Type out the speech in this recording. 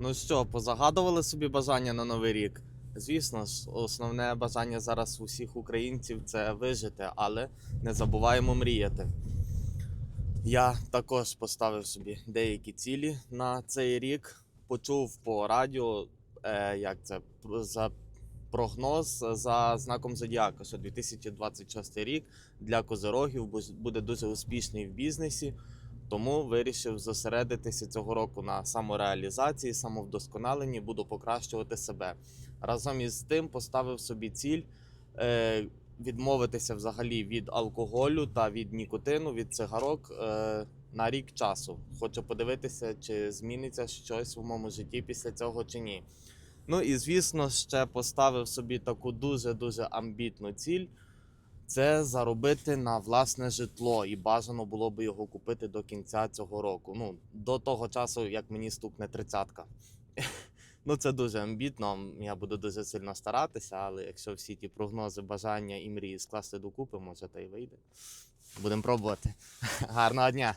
Ну що, позагадували собі бажання на новий рік? Звісно ж, основне бажання зараз у всіх українців це вижити, але не забуваємо мріяти. Я також поставив собі деякі цілі на цей рік. Почув по радіо, е, як це за прогноз за знаком Зодіака, що 2026 рік для козирогів буде дуже успішний в бізнесі. Тому вирішив зосередитися цього року на самореалізації, самовдосконаленні, буду покращувати себе. Разом із тим поставив собі ціль е, відмовитися взагалі від алкоголю та від нікотину, від цигарок е, на рік часу. Хочу подивитися, чи зміниться щось в моєму житті після цього чи ні. Ну і звісно, ще поставив собі таку дуже дуже амбітну ціль. Це заробити на власне житло, і бажано було би його купити до кінця цього року. Ну, до того часу, як мені стукне тридцятка. Ну, це дуже амбітно. Я буду дуже сильно старатися, але якщо всі ті прогнози, бажання і мрії скласти докупи, може, та й вийде. Будемо пробувати. Гарного дня!